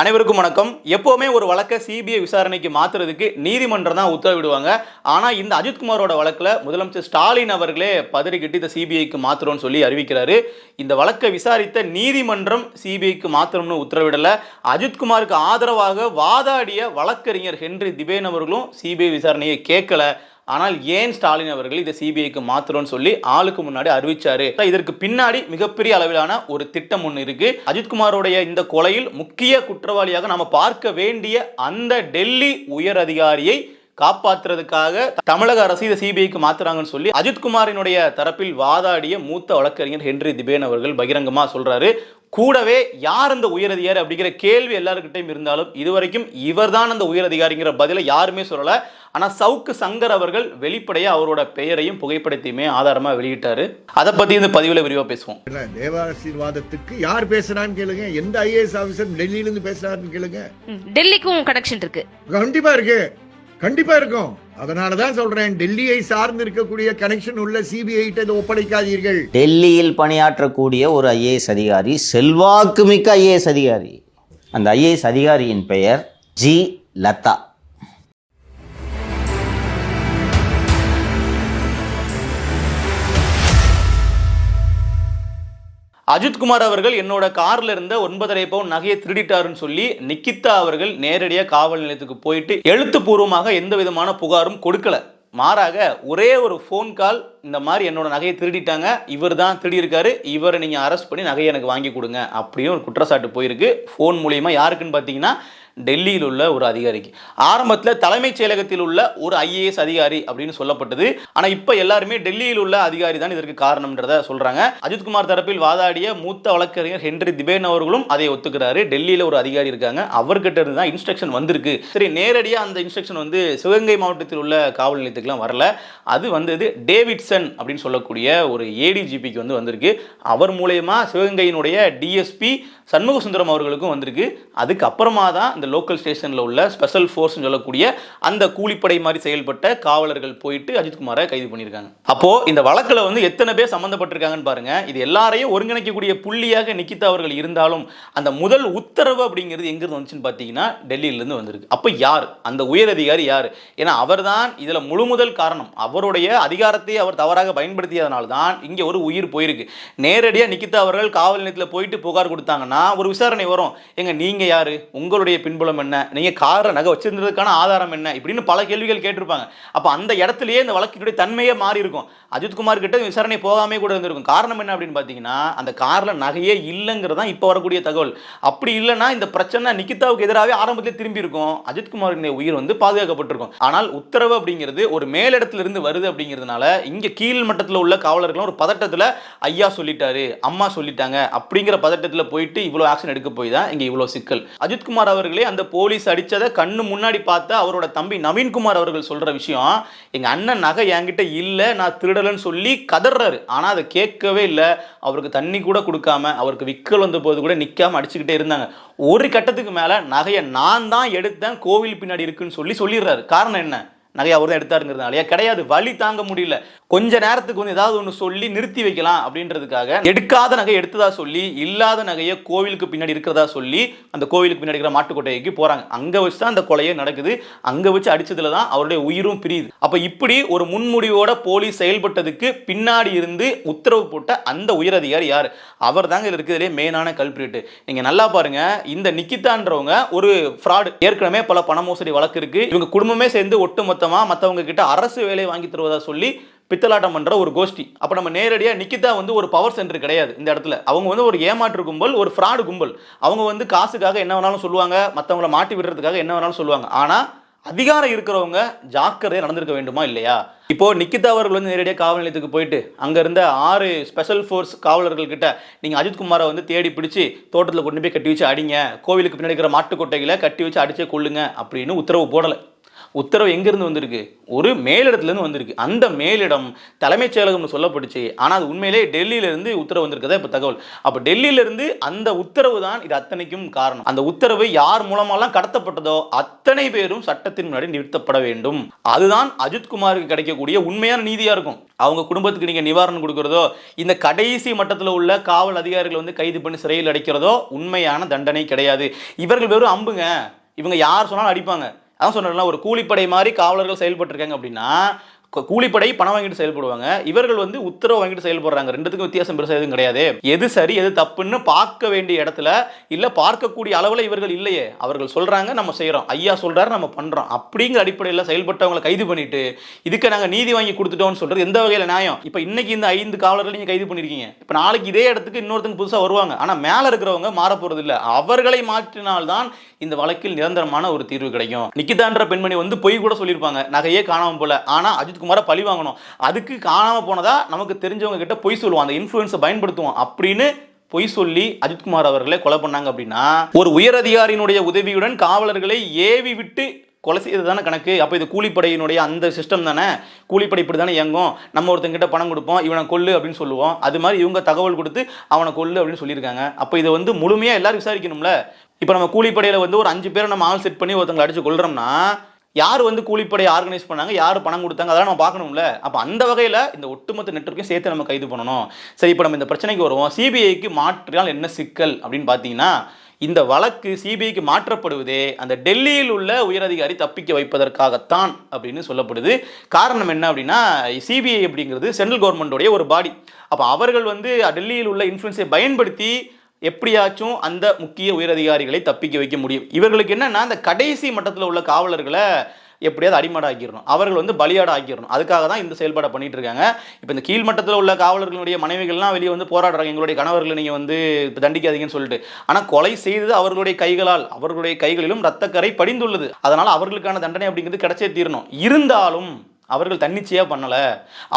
அனைவருக்கும் வணக்கம். எப்போவுமே ஒரு வழக்கை சிபிஐ விசாரணைக்கு மாத்துறதுக்கு நீதிமன்றம் தான் உத்தரவிடுவாங்க. ஆனால் இந்த அஜித்குமாரோட வழக்கில் முதலமைச்சர் ஸ்டாலின் அவர்களே பதறிக்கிட்டு இந்த சிபிஐக்கு மாத்துறோம்னு சொல்லி அறிவிக்கிறாரு. இந்த வழக்கை விசாரித்த நீதிமன்றம் சிபிஐக்கு மாத்திரம்னு உத்தரவிடலை. அஜித்குமாருக்கு ஆதரவாக வாதாடிய வழக்கறிஞர் ஹென்றி திபேன் அவர்களும் சிபிஐ விசாரணையை கேட்கல. ஆனால் ஏன் ஸ்டாலின் அவர்கள் இதை சிபிஐக்கு மாத்திரம்னு சொல்லி ஆளுக்கு முன்னாடி அறிவிச்சாரு? இதற்கு பின்னாடி மிகப்பெரிய அளவிலான ஒரு திட்டம் ஒன்று இருக்கு. அஜித்குமாரோடைய இந்த கொலையில் முக்கிய குற்றவாளியாக நாம பார்க்க வேண்டிய அந்த டெல்லி உயர் அதிகாரியை காப்பாத்துறதுக்காக தமிழக அரசு இதை சிபிஐக்கு மாத்துறாங்கன்னு சொல்லி அஜித்குமாரினுடைய தரப்பில் வாதாடிய மூத்த வழக்கறிஞர் ஹென்றி திபேன் அவர்கள் பகிரங்கமா சொல்றாரு. கூடவே யார் அந்த உயரதிகாரி அப்படிங்கிற கேள்வி எல்லாருக்கிட்டையும் இருந்தாலும் இதுவரைக்கும் இவர்தான் அந்த உயரதிகாரிங்கிற பதிலை யாருமே சொல்லலை. ஆனா சவுக்கு சங்கர் அவர்கள் வெளிப்படையா அவரோட பெயரையும் புகைப்படத்தையுமே ஆதாரமா வெளியிட்டாரு. அதை பத்தி இந்த பதிவுல விரிவா பேசுவோம். இல்ல, தேவாசீர்வாதத்துக்கு யார் பேசுறான்னு கேளுங்க. எந்த ஐஏஎஸ் ஆபீசர் டெல்லியில இருந்து பேசுறாருன்னு கேளுங்க. ம், டெல்லிக்கும் கனெக்ஷன் இருக்கு. கண்டிப்பா இருக்கு. கண்டிப்பா இருக்கும். அதனாலதான் சொல்றேன் டெல்லியை சார்ந்து இருக்கக்கூடிய கனெக்ஷன் உள்ள சிபிஐ ஒப்படைக்காதீர்கள். டெல்லியில் பணியாற்றக்கூடிய ஒரு ஐஏஎஸ் அதிகாரி செல்வாக்குமிக்க ஐஏஎஸ் அதிகாரி. அந்த ஐஏஎஸ் அதிகாரியின் பெயர் ஜி லதா. அஜித்குமார் அவர்கள் என்னோட கார்ல இருந்த ஒன்பதரை பவுன் நகையை திருடிட்டாருன்னு சொல்லி நிக்கிதா அவர்கள் நேரடியாக காவல் நிலையத்துக்கு போயிட்டு எழுத்துப்பூர்வமாக எந்த விதமான புகாரும் கொடுக்கல. மாறாக ஒரே ஒரு ஃபோன் கால் இந்த மாதிரி என்னோட நகையை திருடிட்டாங்க. இவர் தான் திருடியிருக்காரு. இவரை நீங்கள் அரெஸ்ட் பண்ணி நகையை எனக்கு வாங்கி கொடுங்க. அப்படின்னு ஒரு குற்றச்சாட்டு போயிருக்கு. ஃபோன் மூலியமாக யாருக்குன்னு பார்த்தீங்கன்னா டெல்லியில் உள்ள ஒரு அதிகாரிக்கு. ஆரம்பத்தில் தலைமைச் செயலகத்தில் உள்ள ஒரு ஐஏஎஸ் அதிகாரி அப்படின்னு சொல்லப்பட்டது. ஆனால் இப்போ எல்லாருமே டெல்லியில் உள்ள அதிகாரி தான் இதற்கு காரணம்ன்றத சொல்கிறாங்க அஜித்குமார் தரப்பில் வாதாடிய மூத்த வழக்கறிஞர் ஹென்றி திபேன் அவர்களும் அதை ஒத்துக்கிறாரு. டெல்லியில் ஒரு அதிகாரி இருக்காங்க. அவர்கிட்ட இருந்து தான் இன்ஸ்ட்ரக்ஷன் வந்திருக்கு. சரி நேரடியாக அந்த இன்ஸ்ட்ரக்ஷன் வந்து சிவகங்கை மாவட்டத்தில் உள்ள காவல் நிலையத்துக்குலாம் வரல. அது வந்தது டேவிட்சன் அப்படின்னு சொல்லக்கூடிய ஒரு ஏடிஜிபிக்கு வந்து வந்திருக்கு. அவர் மூலயமா சிவகங்கையினுடைய டிஎஸ்பி சண்முக சுந்தரம் அவர்களுக்கும் வந்திருக்கு. அதுக்கப்புறமா தான் இந்த லோக்கல் ஸ்டேஷனில் உள்ள ஸ்பெஷல் ஃபோர்ஸ்னு சொல்லக்கூடிய அந்த கூலிப்படை மாதிரி செயல்பட்ட காவலர்கள் போயிட்டு அஜித்குமாரை கைது பண்ணியிருக்காங்க. அப்போ இந்த வழக்கில் வந்து எத்தனை பேர் சம்மந்தப்பட்டிருக்காங்கன்னு பாருங்க. இது எல்லாரையும் ஒருங்கிணைக்கக்கூடிய புள்ளியாக நிக்கிதா அவர்கள் இருந்தாலும் அந்த முதல் உத்தரவு அப்படிங்கிறது எங்கிருந்து வந்துச்சுன்னு பார்த்தீங்கன்னா டெல்லியிலேருந்து வந்திருக்கு. அப்போ யார்? அந்த உயர் அதிகாரி யார்? ஏன்னா அவர்தான் இதில் முழு முதல் காரணம். அவருடைய அதிகாரத்தை அவர் தவறாக பயன்படுத்தியதனால தான் இங்கே ஒரு உயிர் போயிருக்கு. நேரடியாக நிக்கிதா அவர்கள் காவல் நிலையத்தில் போயிட்டு புகார் கொடுத்தாங்கன்னா ஒரு விசாரணை வரும். எங்க நீங்கள் யார்? உங்களுடைய பின்புலம் என்ன? நீங்க கார நகை வச்சிருந்ததுக்கான ஆதாரம் என்ன? இப்படின்னு பல கேள்விகள் கேட்டிருப்பாங்க. அப்போ அந்த இடத்துலயே இந்த வழக்கினுடைய தன்மையே மாறி இருக்கும் அஜித்குமார் கிட்ட விசாரணை போகாமே கூட இருந்திருக்கும். காரணம் என்ன அப்படின்னு பார்த்தீங்கன்னா அந்த காரில் நகையே இல்லைங்கிறது தான் இப்போ வரக்கூடிய தகவல். அப்படி இல்லைன்னா இந்த பிரச்சனை நிக்கிதாவுக்கு எதிராகவே ஆரம்பத்திலே திரும்பி இருக்கும் அஜித்குமாரின் உயிர் வந்து பாதுகாக்கப்பட்டிருக்கும். ஆனால் உத்தரவு அப்படிங்கிறது ஒரு மேலிடத்துல இருந்து வருது அப்படிங்கிறதுனால இங்க கீழ் மட்டத்தில் உள்ள காவலர்களும் ஒரு பதட்டத்தில் ஐயா சொல்லிட்டாரு அம்மா சொல்லிட்டாங்க அப்படிங்கிற பதட்டத்தில் போயிட்டு இவ்வளோ ஆக்ஷன் எடுக்க போய் தான் இங்கே இவ்வளோ சிக்கல். அஜித்குமார் அவர்களே அந்த போலீஸ் அடித்ததை கண்ணு முன்னாடி பார்த்த அவரோட தம்பி நவீன்குமார் அவர்கள் சொல்கிற விஷயம் எங்கள் அண்ணன் நகை என்கிட்ட இல்லை நான் திருடலைன்னு சொல்லி கதறாரு ஆனால் அதை கேட்கவே இல்லை. அவருக்கு தண்ணி கூட கொடுக்காம அவருக்கு விக்கல் வந்த போது கூட நிற்காம அடிச்சுக்கிட்டே இருந்தாங்க. ஒரு கட்டத்துக்கு மேலே நகையை நான் தான் எடுத்தேன் கோவில் பின்னாடி இருக்குன்னு சொல்லி சொல்லிடுறாரு. காரணம் என்ன? நகையை அவர் தான் எடுத்தாருங்கிறதுனாலயா? கிடையாது வழி தாங்க முடியல. கொஞ்ச நேரத்துக்கு வந்து ஏதாவது ஒன்று சொல்லி நிறுத்தி வைக்கலாம் அப்படின்றதுக்காக எடுக்காத நகை எடுத்ததா சொல்லி இல்லாத நகையை கோவிலுக்கு பின்னாடி இருக்கிறதா சொல்லி அந்த கோவிலுக்கு பின்னாடி இருக்கிற மாட்டுக்கொட்டைக்கு போறாங்க. அங்க வச்சு தான் அந்த கொலையே நடக்குது. அங்க வச்சு அடிச்சதுல தான் அவருடைய உயிரும் பிரியுது. அப்ப இப்படி ஒரு முன்முடிவோட போலீஸ் செயல்பட்டதுக்கு பின்னாடி இருந்து உத்தரவு போட்ட அந்த உயரதிகாரி யார்? அவர் தாங்க இதில் இருக்கிறதுலே மெயினான கல்பிரிட்டு நீங்க நல்லா பாருங்க இந்த நிக்கிதான்றவங்க ஒரு ஃப்ராடு ஏற்கனவே பல பண மோசடி வழக்கு இருக்கு. இவங்க குடும்பமே சேர்ந்து ஒட்டுமொத்த மொத்தமாக மற்றவங்க கிட்ட அரசு வேலை வாங்கி தருவதா சொல்லி பித்தலாட்டம் பண்ற ஒரு கோஷ்டி. அப்ப நம்ம நேரடியாக நிக்கிதா வந்து ஒரு பவர் சென்டர் கிடையாது இந்த இடத்துல. அவங்க வந்து ஒரு ஏமாற்று கும்பல் ஒரு ஃப்ராடு கும்பல். அவங்க வந்து காசுக்காக என்ன வேணாலும் சொல்லுவாங்க மற்றவங்கள மாட்டி விடுறதுக்காக என்ன வேணாலும் சொல்லுவாங்க. ஆனா அதிகாரம் இருக்கிறவங்க ஜாக்கிரதையாக நடந்திருக்க வேண்டுமா இல்லையா? இப்போ நிக்கிதா அவர்கள் வந்து நேரடியாக காவல் நிலையத்துக்கு போயிட்டு அங்க இருந்த ஆறு ஸ்பெஷல் ஃபோர்ஸ் காவலர்கள் கிட்ட நீங்க அஜித்குமாரை வந்து தேடி பிடிச்சி தோட்டத்தில் கொண்டு போய் கட்டி வச்சு அடிங்க. கோவிலுக்கு பின்னாடி இருக்கிற மாட்டுக்கொட்டைகளை கட்டி வச்சு அடிச்சே கொள்ளுங்க அப்படின்னு உத்தரவு போடலை. உத்தரவு எங்கேருந்து வந்திருக்கு? ஒரு மேலிடத்துலேருந்து வந்திருக்கு. அந்த மேலிடம் தலைமைச் செயலகம்னு சொல்லப்பட்டுச்சு. ஆனால் அது உண்மையிலே டெல்லியிலேருந்து உத்தரவு வந்திருக்கதா இப்போ தகவல்? அப்போ டெல்லியிலேருந்து அந்த உத்தரவு தான் இது அத்தனைக்கும் காரணம். அந்த உத்தரவு யார் மூலமாலாம் கடத்தப்பட்டதோ அத்தனை பேரும் சட்டத்தின் முன்னாடி நிறுத்தப்பட வேண்டும். அதுதான் அஜித்குமாருக்கு கிடைக்கக்கூடிய உண்மையான நீதியாக இருக்கும். அவங்க குடும்பத்துக்கு நீங்கள் நிவாரணம் கொடுக்குறதோ இந்த கடைசி மட்டத்தில் உள்ள காவல் அதிகாரிகள் வந்து கைது பண்ணி சிறையில் அடைக்கிறதோ உண்மையான தண்டனை கிடையாது. இவர்கள் வெறும் அம்புங்க. இவங்க யார் சொன்னாலும் அடிப்பாங்க. அதான் சொன்னேன்ல ஒரு கூலிப்படை மாதிரி காவலர்கள் செயல்பட்டிருக்காங்க அப்படின்னா கூலிப்படை பணம் வாங்கிட்டு செயல்படுவாங்க. இவர்கள் வந்து உத்தரவு வாங்கிட்டு செயல்படுறாங்க. ரெண்டுத்துக்கும் வித்தியாசம் பெருசாக எதுவும் கிடையாது. எது சரி எது தப்புன்னு பார்க்க வேண்டிய இடத்துல இல்லை பார்க்கக்கூடிய அளவில் இவர்கள் இல்லையே. அவர்கள் சொல்கிறாங்க நம்ம செய்கிறோம் ஐயா சொல்கிறாரு நம்ம பண்ணுறோம் அப்படிங்கிற அடிப்படையில் செயல்பட்டவங்களை கைது பண்ணிட்டு இதுக்கு நாங்கள் நீதி வாங்கி கொடுத்துட்டோம்னு சொல்கிறது எந்த வகையில் நியாயம்? இப்போ இன்னைக்கு இந்த ஐந்து காவலர்கள் நீங்கள் கைது பண்ணியிருக்கீங்க இப்போ நாளைக்கு இதே இடத்துக்கு இன்னொருத்தங்க புதுசாக வருவாங்க. ஆனால் மேலே இருக்கிறவங்க மாற போகிறது இல்லை. அவர்களை மாற்றினால்தான் இந்த வழக்கில் நிரந்தரமான ஒரு தீர்வு கிடைக்கும். நிக்கிதான்ற பெண்மணி வந்து பொய் கூட சொல்லியிருப்பாங்க. நகையே காணாமல் போல. ஆனால் அஜித் குமாரை பழி வாங்கணும். அதுக்கு காணாமல் போனதா நமக்கு தெரிஞ்சவங்க கிட்ட பொய் சொல்லுவோம் அந்த இன்ஃப்ளூயன்ஸை பயன்படுத்துவோம் அப்படின்னு பொய் சொல்லி அஜித்குமார் அவர்களை கொலை பண்ணாங்க அப்படின்னா ஒரு உயர் அதிகாரியினுடைய உதவியுடன் காவலர்களை ஏவி விட்டு கொலை செய்தது தானே கணக்கு? அப்போ இது கூலிப்படையினுடைய அந்த சிஸ்டம் தானே? கூலிப்படை இப்படி தானே இயங்கும்? நம்ம ஒருத்தங்கிட்ட பணம் கொடுப்போம் இவனை கொல்லு அப்படின்னு சொல்லுவோம். அது மாதிரி இவங்க தகவல் கொடுத்து அவனை கொல்லு அப்படின்னு சொல்லியிருக்காங்க. அப்போ இதை வந்து முழுமையாக எல்லாரும் விசாரிக்கணும்ல? இப்போ நம்ம கூலிப்படையில் வந்து ஒரு அஞ்சு பேரை நம்ம ஆள் செட் பண்ணி ஒருத்தங்களை அடிச்சு கொள்றோம்னா யார் வந்து கூலிப்படையை ஆர்கனைஸ் பண்ணாங்க யார் பணம் கொடுத்தாங்க அதெல்லாம் நம்ம பார்க்கணும்ல. அப்போ அந்த வகையில் இந்த ஒட்டுமொத்த நெட்ஒர்க்கையும் சேர்த்து நம்ம கைது பண்ணணும். சரி இப்போ நம்ம இந்த பிரச்சனைக்கு வருவோம். சிபிஐக்கு மாற்றினால் என்ன சிக்கல் அப்படின்னு பார்த்தீங்கன்னா இந்த வழக்கு சிபிஐக்கு மாற்றப்படுவதே அந்த டெல்லியில் உள்ள உயரதிகாரி தப்பிக்க வைப்பதற்காகத்தான் அப்படின்னு சொல்லப்படுது. காரணம் என்ன அப்படின்னா சிபிஐ அப்படிங்கிறது சென்ட்ரல் கவர்மெண்டோடைய ஒரு பாடி அப்போ அவர்கள் வந்து டெல்லியில் உள்ள இன்ஃப்ளூன்ஸை பயன்படுத்தி எப்படியாச்சும் அந்த முக்கிய உயரதிகாரிகளை தப்பிக்க வைக்க முடியும். இவர்களுக்கு என்னன்னா அந்த கடைசி மட்டத்தில் உள்ள காவலர்களை எப்படியாவது அடிமாட ஆக்கிடணும் அவர்கள் வந்து பலியாட ஆக்கிடணும் அதுக்காக தான் இந்த செயல்பாடை பண்ணிட்டு இருக்காங்க. இப்போ இந்த கீழ் மட்டத்தில் உள்ள காவலர்களுடைய மனைவிகள்லாம் வெளியே வந்து போராடுறாங்க. எங்களுடைய கணவர்களை நீங்கள் வந்து இப்போ தண்டிக்காதீங்கன்னு சொல்லிட்டு. ஆனால் கொலை செய்தது அவர்களுடைய கைகளால் அவர்களுடைய கைகளிலும் ரத்தக்கரை படிந்துள்ளது. அதனால் அவர்களுக்கான தண்டனை அப்படிங்கிறது கிடைச்சே தீரணும். இருந்தாலும் அவர்கள் தன்னிச்சையாக பண்ணலை.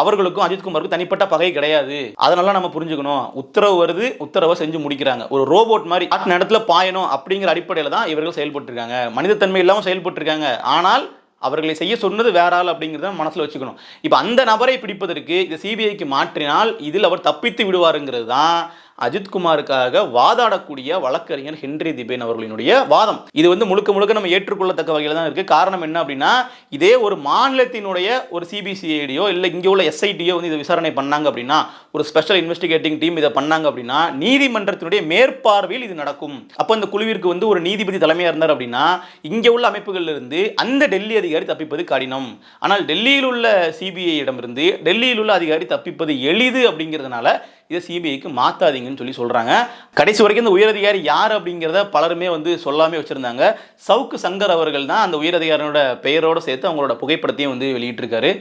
அவர்களுக்கும் அஜித்குமாருக்கும் தனிப்பட்ட பகை கிடையாது. அதனால நம்ம புரிஞ்சுக்கணும். உத்தரவு வருது உத்தரவை செஞ்சு முடிக்கிறாங்க. ஒரு ரோபோட் மாதிரி ஆட்டு இடத்துல பாயணும் அப்படிங்கிற அடிப்படையில் தான் இவர்கள் செயல்பட்டுருக்காங்க. மனிதத்தன்மை இல்லாமல் செயல்பட்டுருக்காங்க. ஆனால் அவர்களை செய்ய சொன்னது வேற ஆள் அப்படிங்கிறத மனசில் வச்சுக்கணும். இப்போ அந்த நபரை பிடிப்பதற்கு இந்த சிபிஐக்கு மாற்றினால் இதில் அவர் தப்பித்து விடுவாருங்கிறது தான் அஜித்குமாருக்காக வாதாடக்கூடிய வழக்கறிஞர் ஹென்றி திபேன் அவர்களினுடைய வாதம். இது வந்து முழுக்க முழுக்க நம்ம ஏற்றுக்கொள்ளத்தக்க வகையில் தான் இருக்குது காரணம் என்ன அப்படின்னா இதே ஒரு மாநிலத்தினுடைய ஒரு சிபிசிஐடியோ இல்லை இங்கே உள்ள எஸ்ஐடியோ வந்து இதை விசாரணை பண்ணாங்க அப்படின்னா ஒரு ஸ்பெஷல் இன்வெஸ்டிகேட்டிங் டீம் இதை பண்ணாங்க அப்படின்னா நீதிமன்றத்தினுடைய மேற்பார்வையில் இது நடக்கும். அப்போ இந்த குழுவிற்கு வந்து ஒரு நீதிபதி தலைமையாக இருந்தார் அப்படின்னா இங்கே உள்ள அமைப்புகளில் இருந்து அந்த டெல்லி அதிகாரி தப்பிப்பது கடினம். ஆனால் டெல்லியில் உள்ள சிபிஐ இடமிருந்து டெல்லியில் உள்ள அதிகாரி தப்பிப்பது எளிது அப்படிங்கிறதுனால இதை சிபிஐக்கு மாற்றாதீங்க மாத்தாதீங்கன்னு சொல்லி சொல்கிறாங்க கடைசி வரைக்கும் இந்த உயரதிகாரி யார் அப்படிங்கிறத பலருமே வந்து சொல்லாமே வச்சுருந்தாங்க. சவுக்கு சங்கர் அவர்கள் தான் அந்த உயரதிகாரியோட பெயரோடு சேர்த்து அவங்களோட புகைப்படத்தையும் வந்து வெளியிட்டிருக்காரு.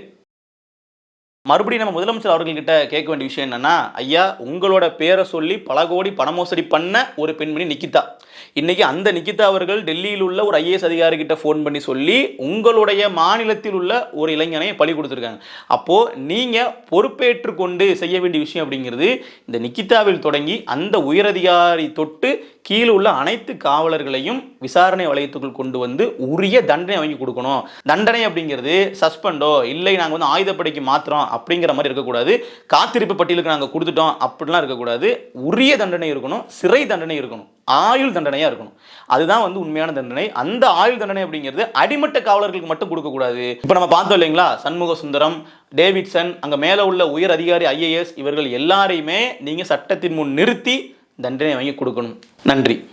மறுபடியும் நம்ம முதலமைச்சர் அவர்கள்கிட்ட கேட்க வேண்டிய விஷயம் என்னன்னா ஐயா உங்களோட பேரை சொல்லி பல கோடி பண மோசடி பண்ண ஒரு பெண்மணி நிக்கிதா. இன்னைக்கு அந்த நிக்கிதா அவர்கள் டெல்லியில் உள்ள ஒரு ஐஏஎஸ் அதிகாரி கிட்ட ஃபோன் பண்ணி சொல்லி உங்களுடைய மாநிலத்தில் உள்ள ஒரு இளைஞனை பழி கொடுத்துருக்காங்க. அப்போ நீங்க பொறுப்பேற்று கொண்டு செய்ய வேண்டிய விஷயம் அப்படிங்கிறது இந்த நிக்கிதாவில் தொடங்கி அந்த உயரதிகாரி தொட்டு கீழே உள்ள அனைத்து காவலர்களையும் விசாரணை வளையத்துக்குள் கொண்டு வந்து உரிய தண்டனை வாங்கி கொடுக்கணும். தண்டனை அப்படிங்கிறது சஸ்பெண்டோ இல்லை நாங்கள் வந்து ஆயுதப்படைக்கு மாத்திரம் அப்படிங்கிற மாதிரி இருக்கக்கூடாது. காத்திருப்பு பட்டியலுக்கு நாங்கள் கொடுத்துட்டோம் அப்படிலாம் இருக்கக்கூடாது. உரிய தண்டனை இருக்கணும் சிறை தண்டனை இருக்கணும் ஆயுள் தண்டனையாக இருக்கணும். அதுதான் வந்து உண்மையான தண்டனை. அந்த ஆயுள் தண்டனை அப்படிங்கிறது அடிமட்ட காவலர்களுக்கு மட்டும் கொடுக்கக்கூடாது. இப்போ நம்ம பார்த்தோம் இல்லைங்களா? சண்முக சுந்தரம் டேவிட்சன் அங்கே மேலே உள்ள உயர் அதிகாரி ஐஏஎஸ் இவர்கள் எல்லாரையுமே நீங்கள் சட்டத்தின் முன் நிறுத்தி தண்டனை வாங்கி கொடுக்கணும். நன்றி.